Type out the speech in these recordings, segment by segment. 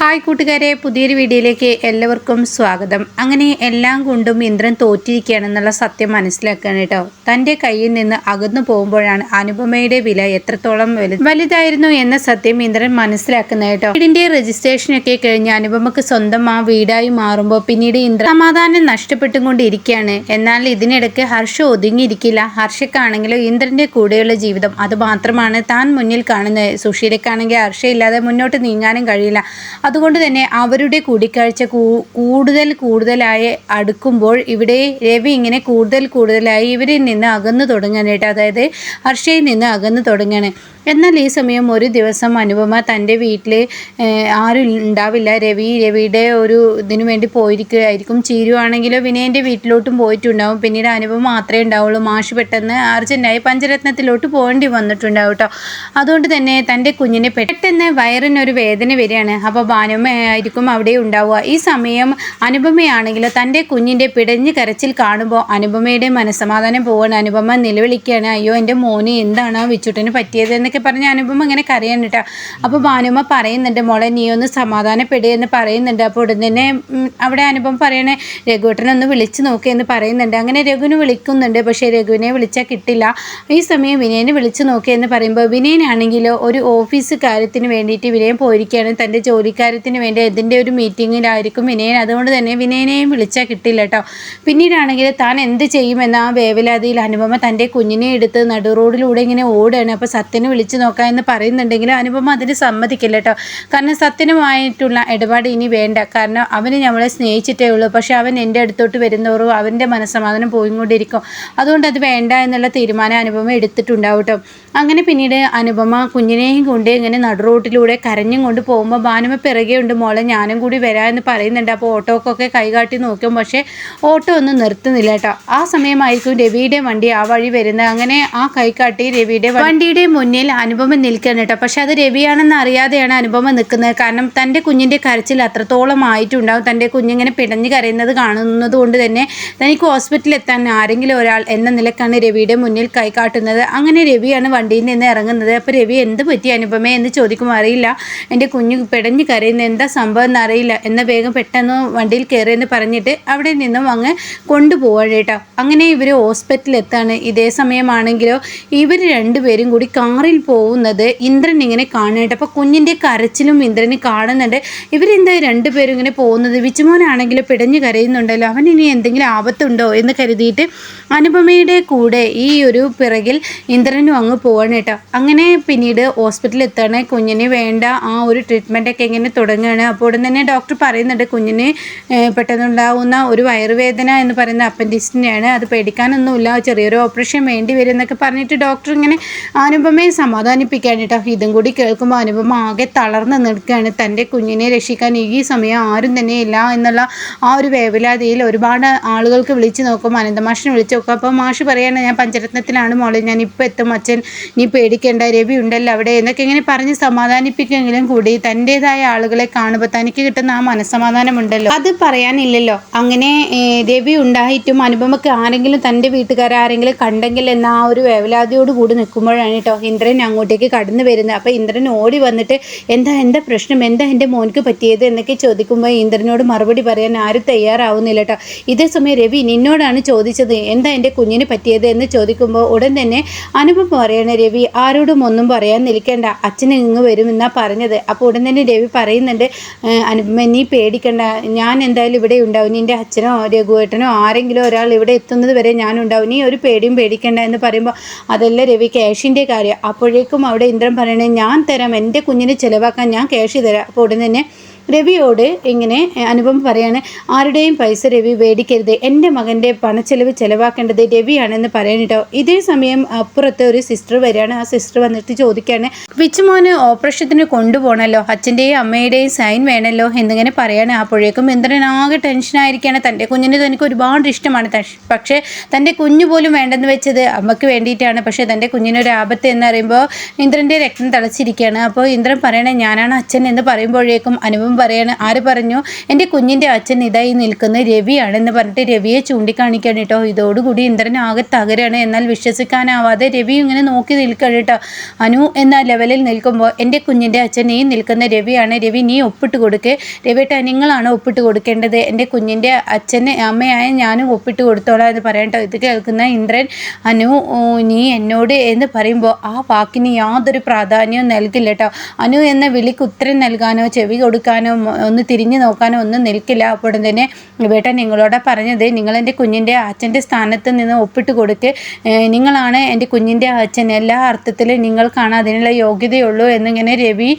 Hi കൂട്ടുകാരെ പുതിയൊരു വീഡിയോയിലേക്ക് എല്ലാവർക്കും സ്വാഗതം. അങ്ങനെ എല്ലാം കൊണ്ടും ഇന്ദ്രൻ തോറ്റിരിക്കുകയാണെന്നുള്ള സത്യം മനസ്സിലാക്കുകയാണ് കേട്ടോ. തന്റെ കയ്യിൽ നിന്ന് അകന്നു പോകുമ്പോഴാണ് അനുപമയുടെ വില എത്രത്തോളം വലു വലുതായിരുന്നു എന്ന സത്യം ഇന്ദ്രൻ മനസ്സിലാക്കുന്നത് കേട്ടോ. വീടിന്റെ രജിസ്ട്രേഷനൊക്കെ കഴിഞ്ഞ് അനുപമക്ക് സ്വന്തം ആ വീടായി മാറുമ്പോൾ പിന്നീട് ഇന്ദ്രൻ സമാധാനം നഷ്ടപ്പെട്ടും കൊണ്ടിരിക്കുകയാണ്. എന്നാൽ ഇതിനിടയ്ക്ക് ഹർഷ ഒതുങ്ങിയിരിക്കില്ല. ഹർഷക്കാണെങ്കിലും ഇന്ദ്രന്റെ കൂടെയുള്ള ജീവിതം അത് മാത്രമാണ് താൻ മുന്നിൽ കാണുന്നത്. സുഷീലക്കാണെങ്കിൽ ഹർഷയില്ലാതെ മുന്നോട്ട് നീങ്ങാനും കഴിയില്ല. അതുകൊണ്ട് തന്നെ അവരുടെ കൂടിക്കാഴ്ച കൂടുതൽ കൂടുതലായി അടുക്കുമ്പോൾ ഇവിടെ രവി ഇങ്ങനെ കൂടുതൽ കൂടുതലായി ഇവരിൽ നിന്ന് അകന്നു തുടങ്ങാനായിട്ട് അതായത് ഹർഷയിൽ നിന്ന് അകന്നു തുടങ്ങാണ്. എന്നാൽ ഈ സമയം ഒരു ദിവസം അനുപമ തന്റെ വീട്ടിൽ ആരും ഉണ്ടാവില്ല. രവി രവിയുടെ ഒരു ഇതിനു വേണ്ടി പോയിരിക്കുകയായിരിക്കും. ചീരുവാണെങ്കിലോ വിനയന്റെ വീട്ടിലോട്ടും പോയിട്ടുണ്ടാവും. പിന്നീട് അനുപമ മാത്രമേ ഉണ്ടാവുള്ളൂ. മാഷ് പെട്ടെന്ന് അർജന്റായി പഞ്ചരത്നത്തിലോട്ട് പോകേണ്ടി വന്നിട്ടുണ്ടാവും കേട്ടോ. അതുകൊണ്ട് തന്നെ തന്റെ കുഞ്ഞിന് പെട്ടെന്ന് വയറിനൊരു വേദന വരികയാണ്. അപ്പോൾ ഭാനുമ ആയിരിക്കും അവിടെ ഉണ്ടാവുക. ഈ സമയം അനുപമയാണെങ്കിൽ തന്റെ കുഞ്ഞിന്റെ പിടഞ്ഞ് കരച്ചിൽ കാണുമ്പോൾ അനുപമയുടെ മനസ്സമാധാനം പോവാണ്. അനുപമ നിലവിളിക്കുകയാണ്. അയ്യോ എന്റെ മോന് എന്താണ് വിച്ചുട്ടന് പറ്റിയത് എന്നൊക്കെ പറഞ്ഞ് അനുപമ ഇങ്ങനെ കരയാണ് അപ്പോൾ ഭാനുമ പറയുന്നുണ്ട് മോളെ നീ ഒന്ന് സമാധാനപ്പെടുക എന്ന് പറയുന്നുണ്ട്. അപ്പോൾ ഉടൻ തന്നെ അവിടെ അനുപം പറയണേ രഘുവേട്ടനെ ഒന്ന് വിളിച്ച് നോക്കുക എന്ന് പറയുന്നുണ്ട്. അങ്ങനെ രഘുവിനെ വിളിക്കുന്നുണ്ട്. പക്ഷേ രഘുവിനെ വിളിച്ചാൽ കിട്ടില്ല. ഈ സമയം വിനയനെ വിളിച്ച് നോക്കുക എന്ന് പറയുമ്പോൾ വിനയനാണെങ്കിലോ ഒരു ഓഫീസ് കാര്യത്തിന് വേണ്ടിയിട്ട് വിനയൻ പോയിരിക്കുകയാണ്. തന്റെ ജോലിക്കാര്യത്തിന് വേണ്ടി അതിന്റെ ഒരു മീറ്റിങ്ങിലായിരിക്കും വിനയൻ. അതുകൊണ്ട് തന്നെ വിനയനെയും വിളിച്ചാൽ കിട്ടില്ല കേട്ടോ. പിന്നീടാണെങ്കിൽ താൻ എന്ത് ചെയ്യുമെന്ന ആ വേവലാതിയിൽ അനുപമ തന്റെ കുഞ്ഞിനെ എടുത്ത് നടു റോഡിലൂടെ ഇങ്ങനെ ഓടുകയാണ്. അപ്പോൾ സത്യനെ വിളിച്ച് നോക്കാം എന്ന് പറയുന്നുണ്ടെങ്കിലും അനുപമ അതിന് സമ്മതിക്കില്ല കേട്ടോ. കാരണം സത്യനുമായിട്ടുള്ള ഇടപാട് ഇനി വേണ്ട. കാരണം അവന് നമ്മളെ സ്നേഹിച്ചിട്ടേ ഉള്ളൂ. പക്ഷെ അവൻ എന്റെ അടുത്തോട്ട് വരുന്നവറും അവന്റെ മനസ്സമാധാനം പോയിക്കൊണ്ടിരിക്കും. അതുകൊണ്ട് അത് വേണ്ട എന്നുള്ള തീരുമാനം അനുപമ എടുത്തിട്ടുണ്ടാവും കേട്ടോ. അങ്ങനെ പിന്നീട് അനുപമ കുഞ്ഞിനെയും കൊണ്ട് ഇങ്ങനെ നടുറോട്ടിലൂടെ കരഞ്ഞും കൊണ്ട് പോകുമ്പോൾ ഭാനുമ പിറകെ ഉണ്ട്. മോളെ ഞാനും കൂടി വരാമെന്ന് പറയുന്നുണ്ട്. അപ്പോൾ ഓട്ടോക്കൊക്കെ കൈകാട്ടി നോക്കും. പക്ഷേ ഓട്ടോ ഒന്നും നിർത്തുന്നില്ല കേട്ടോ. ആ സമയമായിരിക്കും രവിയുടെ വണ്ടി ആ വഴി വരുന്നത്. അങ്ങനെ ആ കൈകാട്ടി രവിയുടെ വണ്ടിയുടെ മുന്നിൽ അനുപമ നിൽക്കണം കേട്ടോ. പക്ഷെ അത് രവിയാണെന്ന് അറിയാതെയാണ് അനുപമ നിൽക്കുന്നത്. കാരണം തന്റെ കുഞ്ഞിന്റെ കരച്ചിൽ അത്രത്തോളം ആയിട്ടുണ്ടാവും. തന്റെ കുഞ്ഞിങ്ങനെ പിടഞ്ഞ് കരയുന്നത് കാണുന്നത് കൊണ്ട് തന്നെ തനിക്ക് ഹോസ്പിറ്റലിൽ എത്താൻ ആരെങ്കിലും ഒരാൾ എന്ന നിലക്കാണ് രവിയുടെ മുന്നിൽ കൈകാട്ടുന്നത് അങ്ങനെ രവിയാണ് വണ്ടിയിൽ നിന്ന് ഇറങ്ങുന്നത്. അപ്പോൾ രവി എന്ത് പറ്റി അനുപമേ എന്ന് ചോദിക്കുമ്പോൾ അറിയില്ല. എന്റെ കുഞ്ഞ് പിടഞ്ഞ് കരയുന്ന എന്താ സംഭവം എന്ന് അറിയില്ല എന്ന വേഗം പെട്ടെന്ന് വണ്ടിയിൽ കയറിയെന്ന് പറഞ്ഞിട്ട് അവിടെ നിന്നും അങ്ങ് കൊണ്ടുപോവാണ് കേട്ടോ. അങ്ങനെ ഇവർ ഹോസ്പിറ്റലിൽ എത്താണ് ഇതേ സമയമാണെങ്കിലോ ഇവർ രണ്ടുപേരും കൂടി കാറിൽ പോകുന്നത് ഇന്ദ്രൻ ഇങ്ങനെ കാണുന്നുണ്ട്. അപ്പോൾ കുഞ്ഞിന്റെ കരച്ചിലും ഇന്ദ്രന് കാണുന്നുണ്ട്. ഇവരെന്താ രണ്ടുപേരും ഇങ്ങനെ പോകുന്നത്? വിച്ചുമോനാണെങ്കിലും പിടഞ്ഞു കരയുന്നുണ്ടല്ലോ. അവൻ ഇനി എന്തെങ്കിലും ആപത്തുണ്ടോ എന്ന് കരുതിയിട്ട് അനുപമയുടെ കൂടെ ഈ ഒരു പിറകിൽ ഇന്ദ്രനും അങ്ങ് പോവാണ് കേട്ടോ. അങ്ങനെ പിന്നീട് ഹോസ്പിറ്റലിൽ എത്താണ് കുഞ്ഞിന് വേണ്ട ആ ഒരു ട്രീറ്റ്മെന്റ് ഒക്കെ ഇങ്ങനെ തുടങ്ങുകയാണ്. അപ്പോൾ ഉടൻ തന്നെ ഡോക്ടർ പറയുന്നുണ്ട് കുഞ്ഞിന് പെട്ടെന്നുണ്ടാവുന്ന ഒരു വയറുവേദന എന്ന് പറയുന്ന അപ്പൻഡിക്സിന്റെയാണ് അത് പേടിക്കാനൊന്നുമില്ല. ചെറിയൊരു ഓപ്പറേഷൻ വേണ്ടി വരും എന്നൊക്കെ പറഞ്ഞിട്ട് ഡോക്ടർ ഇങ്ങനെ അനുപമയെ സമാധാനിപ്പിക്കാൻ കേട്ടോ ഇതും കൂടി കേൾക്കുമ്പോൾ അനുപമ ആകെ തളർന്ന് നിൽക്കുകയാണ്. തന്റെ കുഞ്ഞിനെ രക്ഷിക്കാൻ ഈ സമയം ആരും തന്നെ ഇല്ല എന്നുള്ള ആ ഒരു വേവലാതിയിൽ ഒരുപാട് ആളുകൾക്ക് വിളിച്ച് നോക്കും. അനന്തമാഷിനെ വിളിച്ച് നോക്കും. അപ്പോൾ മാഷ് പറയാണ് ഞാൻ പഞ്ചരത്നത്തിലാണ് മോളെ. ഞാൻ ഇപ്പോൾ എത്തും അച്ഛൻ. നീ പേടിക്കേണ്ട. രവി ഉണ്ടല്ലോ അവിടെ. എന്നൊക്കെ ഇങ്ങനെ പറഞ്ഞ് സമാധാനിപ്പിക്കുമെങ്കിലും കൂടി തന്റെതായ ആളുകളെ കാണുമ്പോൾ തനിക്ക് കിട്ടുന്ന ആ മനസ്സമാധാനമുണ്ടല്ലോ. അത് പറയാനില്ലല്ലോ. അങ്ങനെ രവി ഉണ്ടായിട്ടും അനുപമക്ക് ആരെങ്കിലും തന്റെ വീട്ടുകാരാരെങ്കിലും കണ്ടെങ്കിൽ എന്ന ആ ഒരു വേവലാതിയോട് കൂടി നിൽക്കുമ്പോഴാണ് കേട്ടോ ഇന്ദ്രൻ അങ്ങോട്ടേക്ക് കടന്നു വരുന്നത്. അപ്പോൾ ഇന്ദ്രൻ ഓടി വന്നിട്ട് എന്താ എന്താ പ്രശ്നം? എന്താ എന്റെ മോനിക്ക് പറ്റിയത്? എന്നൊക്കെ ചോദിക്കുമ്പോൾ ഇന്ദ്രനോട് മറുപടി പറയാൻ ആരും തയ്യാറാവുന്നില്ല കേട്ടോ ഇതേ സമയം രവി നിന്നോടാണ് ചോദിച്ചത് എന്താ എന്റെ കുഞ്ഞിന് പറ്റിയത്? എന്ന് ചോദിക്കുമ്പോൾ ഉടൻ തന്നെ അനുപം പറയണ രവി ആരോടും ഒന്നും പറയാൻ നിൽക്കേണ്ട. അച്ഛൻ ഇങ്ങ് വരുമെന്നാണ് പറഞ്ഞത്. അപ്പോൾ ഉടൻ തന്നെ രവി പറയുന്നുണ്ട് "ഏഹ്, അനുപമ നീ പേടിക്കണ്ട. ഞാൻ എന്തായാലും ഇവിടെ ഉണ്ടാവും. നിന്റെ അച്ഛനോ രഘുവേട്ടനോ ആരെങ്കിലും ഒരാൾ ഇവിടെ എത്തുന്നത് വരെ ഞാനുണ്ടാവും നീ ഒരു പേടിയും പേടിക്കണ്ട. എന്ന് പറയുമ്പോൾ അതല്ല രവി ക്യാഷിന്റെ കാര്യം. അപ്പോഴേക്കും അവിടെ ഇന്ദ്രൻ പറയണേ ഞാൻ തരാം എന്റെ കുഞ്ഞിന് ചിലവാക്കാൻ ഞാൻ ക്യാഷ് തരാം. അപ്പോൾ ഉടൻ തന്നെ രവിയോട് ഇങ്ങനെ അനുപം പറയാണ് ആരുടെയും പൈസ രവി മേടിക്കരുത് എന്റെ മകന്റെ പണച്ചെലവ് ചിലവാക്കേണ്ടത് രവിയാണെന്ന് പറയാൻ കേട്ടോ. ഇതേ സമയം അപ്പുറത്ത് ഒരു സിസ്റ്റർ വരികയാണ്. ആ സിസ്റ്റർ വന്നിട്ട് ചോദിക്കുകയാണ് വിച്ചുമോന് ഓപ്പറേഷത്തിന് കൊണ്ടുപോകണമല്ലോ? അച്ഛന്റെയും അമ്മയുടെയും സൈൻ വേണമല്ലോ? എന്നിങ്ങനെ പറയാണ്. അപ്പോഴേക്കും ഇന്ദ്രൻ ആകെ ടെൻഷനായിരിക്കുകയാണ്. തന്റെ കുഞ്ഞിന് തനിക്ക് ഒരുപാട് ഇഷ്ടമാണ്. പക്ഷേ തന്റെ കുഞ്ഞു പോലും വേണ്ടെന്ന് വെച്ചത് അമ്മയ്ക്ക് വേണ്ടിയിട്ടാണ്. പക്ഷേ തന്റെ കുഞ്ഞിനൊരു ആപത്ത് എന്ന് പറയുമ്പോൾ ഇന്ദ്രന്റെ രക്തം തളച്ചിരിക്കുകയാണ്. അപ്പോൾ ഇന്ദ്രൻ പറയണേ ഞാനാണ് അച്ഛൻ എന്ന് പറയുമ്പോഴേക്കും അനുപം പറയാണ്. ആര് പറഞ്ഞു? എന്റെ കുഞ്ഞിന്റെ അച്ഛൻ ഇതായി നിൽക്കുന്ന രവിയാണെന്ന് പറഞ്ഞിട്ട് രവിയെ ചൂണ്ടിക്കാണിക്കാൻ കേട്ടോ. ഇതോടുകൂടി ഇന്ദ്രൻ ആകെ തകരാണ്. എന്നാൽ വിശ്വസിക്കാനാവാതെ രവി ഇങ്ങനെ നോക്കി നിൽക്കണം കേട്ടോ. അനു എന്ന ലെവലിൽ നിൽക്കുമ്പോൾ എന്റെ കുഞ്ഞിന്റെ അച്ഛൻ ഈ നിൽക്കുന്ന രവിയാണ്. രവി നീ ഒപ്പിട്ട് കൊടുക്കേ. രവിയേട്ടാ നിങ്ങളാണ് ഒപ്പിട്ട് കൊടുക്കേണ്ടത്? എന്റെ കുഞ്ഞിന്റെ അച്ഛന് അമ്മയായ ഞാനും ഒപ്പിട്ട് കൊടുത്തോളാം എന്ന് പറയട്ടോ ഇത് കേൾക്കുന്ന ഇന്ദ്രൻ അനു നീ എന്നോട് എന്ന് പറയുമ്പോൾ ആ വാക്കിന് യാതൊരു പ്രാധാന്യവും നൽകില്ല കേട്ടോ. അനു എന്ന വിളിക്ക് ഉത്തരം നൽകാനോ ചെവി കൊടുക്കാനോ മ- ഒന്ന് തിരിഞ്ഞു നോക്കാനോ ഒന്നും നിൽക്കില്ല. അപ്പോൾ തന്നെ വേട്ടൻ നിങ്ങളോട് പറഞ്ഞത് നിങ്ങളെന്റെ കുഞ്ഞിന്റെ അച്ഛന്റെ സ്ഥാനത്ത് നിന്ന് ഒപ്പിട്ട് കൊടുക്ക്. നിങ്ങളാണ് എന്റെ കുഞ്ഞിന്റെ അച്ഛൻ. എല്ലാ അർത്ഥത്തിലും നിങ്ങൾക്കാണ് അതിനുള്ള യോഗ്യതയുള്ളൂ എന്നിങ്ങനെ രവി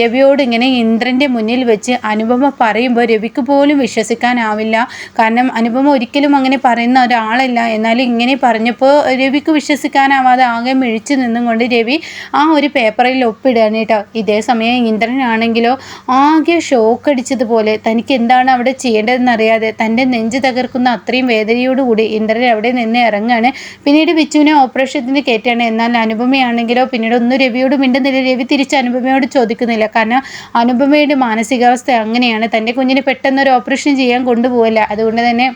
രവിയോട് ഇങ്ങനെ ഇന്ദ്രന്റെ മുന്നിൽ വെച്ച് അനുപമ പറയുമ്പോൾ രവിക്ക് പോലും വിശ്വസിക്കാനാവില്ല. കാരണം അനുപമ ഒരിക്കലും അങ്ങനെ പറയുന്ന ഒരാളല്ല. എന്നാലും ഇങ്ങനെ പറഞ്ഞപ്പോൾ രവിക്ക് വിശ്വസിക്കാനാവാതെ ആകെ മിഴിച്ചു നിന്നും കൊണ്ട് രവി ആ ഒരു പേപ്പറിൽ ഒപ്പിടുകയാണ് കേട്ടോ. ഇതേ സമയം ഇന്ദ്രനാണെങ്കിലോ ആകെ ഷോക്ക് അടിച്ചതുപോലെ തനിക്ക് എന്താണ് അവിടെ ചെയ്യേണ്ടതെന്നറിയാതെ തന്റെ നെഞ്ച് തകർക്കുന്ന അത്രയും വേദനയോടുകൂടി ഇന്ദ്രൻ അവിടെ നിന്ന് ഇറങ്ങാണ്. പിന്നീട് ബിച്ചുവിനെ ഓപ്പറേഷത്തിന് കയറ്റാണ്. എന്നാൽ അനുപമയാണെങ്കിലോ പിന്നീട് ഒന്നും രവിയോട് മിണ്ടുന്നില്ല. രവി തിരിച്ച് അനുപമയോട് ചോദിക്കുന്നില്ല. കാരണം അനുപമയുടെ മാനസികാവസ്ഥ അങ്ങനെയാണ്. തന്റെ കുഞ്ഞിന് പെട്ടെന്നൊരു ഓപ്പറേഷൻ ചെയ്യാൻ കൊണ്ടുപോകില്ല അതുകൊണ്ട് തന്നെ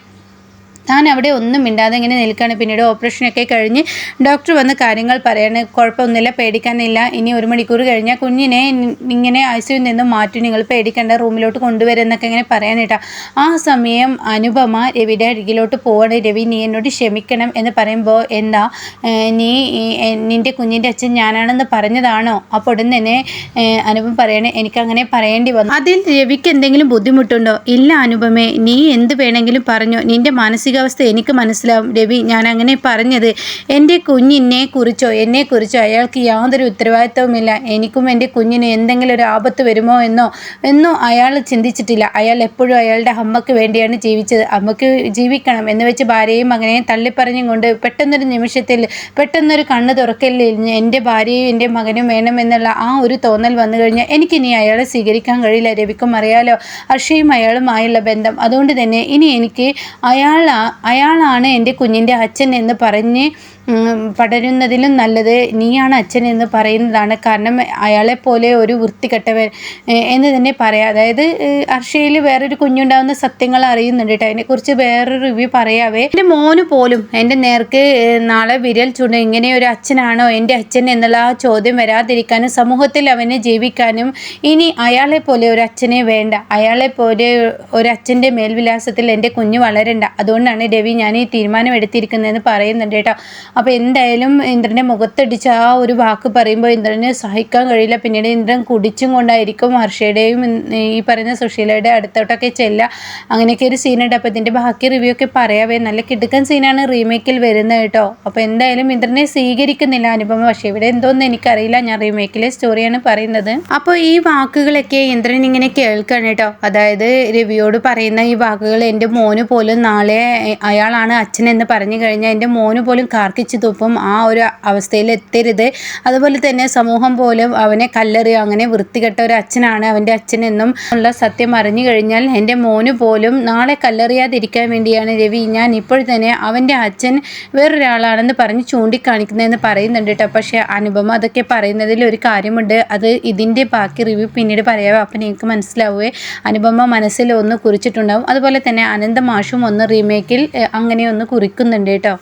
താൻ അവിടെ ഒന്നും മിണ്ടാതെ ഇങ്ങനെ നിൽക്കുകയാണ്. പിന്നീട് ഓപ്പറേഷനൊക്കെ കഴിഞ്ഞ് ഡോക്ടർ വന്ന് കാര്യങ്ങൾ പറയാണ്. കുഴപ്പമൊന്നുമില്ല പേടിക്കാനില്ല. ഇനി ഒരു മണിക്കൂർ കഴിഞ്ഞാൽ കുഞ്ഞിനെ ഇങ്ങനെ ഐ സിയു നിന്നും മാറ്റി നിങ്ങൾ പേടിക്കേണ്ട റൂമിലോട്ട് കൊണ്ടുവരുന്നൊക്കെ ഇങ്ങനെ പറയാനേട്ടാ ആ സമയം അനുപമ രവിയുടെ അരികിലോട്ട് പോവാണ്. രവി നീ എന്നോട് ക്ഷമിക്കണം എന്ന് പറയുമ്പോൾ എന്താ നീ നിന്റെ കുഞ്ഞിന്റെ അച്ഛൻ ഞാനാണെന്ന് പറഞ്ഞതാണോ? അപ്പോൾ ഉടൻ തന്നെ അനുപം പറയണേ എനിക്കങ്ങനെ പറയേണ്ടി വന്നു. അതിൽ രവിക്ക് എന്തെങ്കിലും ബുദ്ധിമുട്ടുണ്ടോ? ഇല്ല അനുപമേ. നീ എന്ത് വേണമെങ്കിലും പറഞ്ഞോ. നിന്റെ മാനസികാവസ്ഥ എനിക്ക് മനസ്സിലാവും. രവി ഞാൻ അങ്ങനെ പറഞ്ഞത് എന്റെ കുഞ്ഞിനെ കുറിച്ചോ എന്നെ കുറിച്ചോ അയാൾക്ക് യാതൊരു ഉത്തരവാദിത്വവുമില്ല. എനിക്കും എന്റെ കുഞ്ഞിന് എന്തെങ്കിലും ഒരു ആപത്ത് വരുമോ എന്നോ എന്നോ അയാൾ ചിന്തിച്ചിട്ടില്ല. അയാൾ എപ്പോഴും അയാളുടെ അമ്മയ്ക്ക് വേണ്ടിയാണ് ജീവിച്ചത്. അമ്മയ്ക്ക് ജീവിക്കണം എന്ന് വെച്ച് ഭാര്യയും മകനെയും തള്ളിപ്പറഞ്ഞും കൊണ്ട് പെട്ടെന്നൊരു നിമിഷത്തിൽ പെട്ടെന്നൊരു കണ്ണ് തുറക്കലിൽ എന്റെ ഭാര്യയും എന്റെ മകനും വേണമെന്നുള്ള ആ ഒരു തോന്നൽ വന്നു കഴിഞ്ഞാൽ എനിക്കിനി അയാളെ സ്വീകരിക്കാൻ കഴിയില്ല. രവിക്കും അറിയാലോ അക്ഷയും അയാളുമായുള്ള ബന്ധം. അതുകൊണ്ട് തന്നെ ഇനി എനിക്ക് അയാൾ അയാളാണ് എന്റെ കുഞ്ഞിന്റെ അച്ഛൻ എന്ന് പറഞ്ഞ് പടരുന്നതിലും നല്ലത് നീയാണ് അച്ഛൻ എന്ന് പറയുന്നതാണ്. കാരണം അയാളെപ്പോലെ ഒരു വൃത്തികെട്ടവൻ എന്ന് തന്നെ പറയാം. അതായത് അർഷയിൽ വേറൊരു കുഞ്ഞുണ്ടാവുന്ന സത്യങ്ങൾ അറിയുന്നുണ്ട് കേട്ടോ. അതിനെക്കുറിച്ച് വേറൊരു റിവ്യൂ പറയാവേ. എന്റെ മോന് പോലും എന്റെ നേർക്ക് നാളെ വിരൽ ചൂണ്ട് ഇങ്ങനെ ഒരു അച്ഛനാണോ? എന്റെ അച്ഛൻ എന്നുള്ള ആ ചോദ്യം വരാതിരിക്കാനും സമൂഹത്തിൽ അവനെ ജീവിക്കാനും ഇനി അയാളെ പോലെ ഒരു അച്ഛനെ വേണ്ട. അയാളെ പോലെ ഒരു അച്ഛന്റെ മേൽവിലാസത്തിൽ എന്റെ കുഞ്ഞ് വളരണ്ട. അതുകൊണ്ടാണ് രവി ഞാൻ ഈ തീരുമാനം എടുത്തിരിക്കുന്നതെന്ന് പറയുന്നുണ്ട് കേട്ടോ. അപ്പോൾ എന്തായാലും ഇന്ദ്രന്റെ മുഖത്തടിച്ച് ആ ഒരു വാക്ക് പറയുമ്പോൾ ഇന്ദ്രന് സഹിക്കാൻ കഴിയില്ല. പിന്നീട് ഇന്ദ്രൻ കുടിച്ചും കൊണ്ടായിരിക്കും ഹർഷയുടെയും ഈ പറയുന്ന സുശീലയുടെ അടുത്തോട്ടൊക്കെ ചെല്ലുക അങ്ങനെയൊക്കെ ഒരു സീനുണ്ട് അപ്പോൾ ഇതിന്റെ ബാക്കി റിവ്യൂ ഒക്കെ പറയാവേ. നല്ല കിടുക്കൻ സീനാണ് റീമേക്കിൽ വരുന്നത് കേട്ടോ. അപ്പോൾ എന്തായാലും ഇന്ദ്രനെ സ്വീകരിക്കുന്നില്ല അനുപമ. പക്ഷേ ഇവിടെ എന്തോന്ന് എനിക്കറിയില്ല. ഞാൻ റീമേക്കിലെ സ്റ്റോറിയാണ് പറയുന്നത്. അപ്പോൾ ഈ വാക്കുകളൊക്കെ ഇന്ദ്രൻ ഇങ്ങനെ കേൾക്കണം കേട്ടോ. അതായത് രവിയോട് പറയുന്ന ഈ വാക്കുകൾ എന്റെ മോന് പോലും നാളെ അയാളാണ് അച്ഛൻ എന്ന് പറഞ്ഞു കഴിഞ്ഞാൽ എന്റെ മോന് പോലും കാർക്കിച്ച് തുപ്പും ആ ഒരു അവസ്ഥയിൽ എത്തരുത്. അതുപോലെ തന്നെ സമൂഹം പോലും അവനെ കല്ലെറിയോ അങ്ങനെ വൃത്തികെട്ട ഒരു അച്ഛനാണ് അവന്റെ അച്ഛനെന്നും ഉള്ള സത്യം അറിഞ്ഞു കഴിഞ്ഞാൽ എന്റെ മോന് പോലും നാളെ കല്ലെറിയാതിരിക്കാൻ വേണ്ടിയാണ് രവി. ഞാൻ ഇപ്പോൾ തന്നെ അവന്റെ അച്ഛൻ വേറൊരാളാണെന്ന് പറഞ്ഞ് ചൂണ്ടിക്കാണിക്കുന്നതെന്ന് പറയുന്നുണ്ട് കേട്ടോ. പക്ഷേ അനുപമ അതൊക്കെ പറയുന്നതിൽ ഒരു കാര്യമുണ്ട്. അത് ഇതിന്റെ ബാക്കി റിവ്യൂ പിന്നീട് പറയാമോ അപ്പം നിങ്ങൾക്ക് മനസ്സിലാവുകയെ അനുപമ മനസ്സിൽ ഒന്ന് കുറിച്ചിട്ടുണ്ടാവും. അതുപോലെ തന്നെ അനന്ത മാഷും ഒന്ന് റീമേക്കിൽ ഏഹ്, അങ്ങനെ ഒന്ന് കുറിക്കുന്നുണ്ട് കേട്ടോ.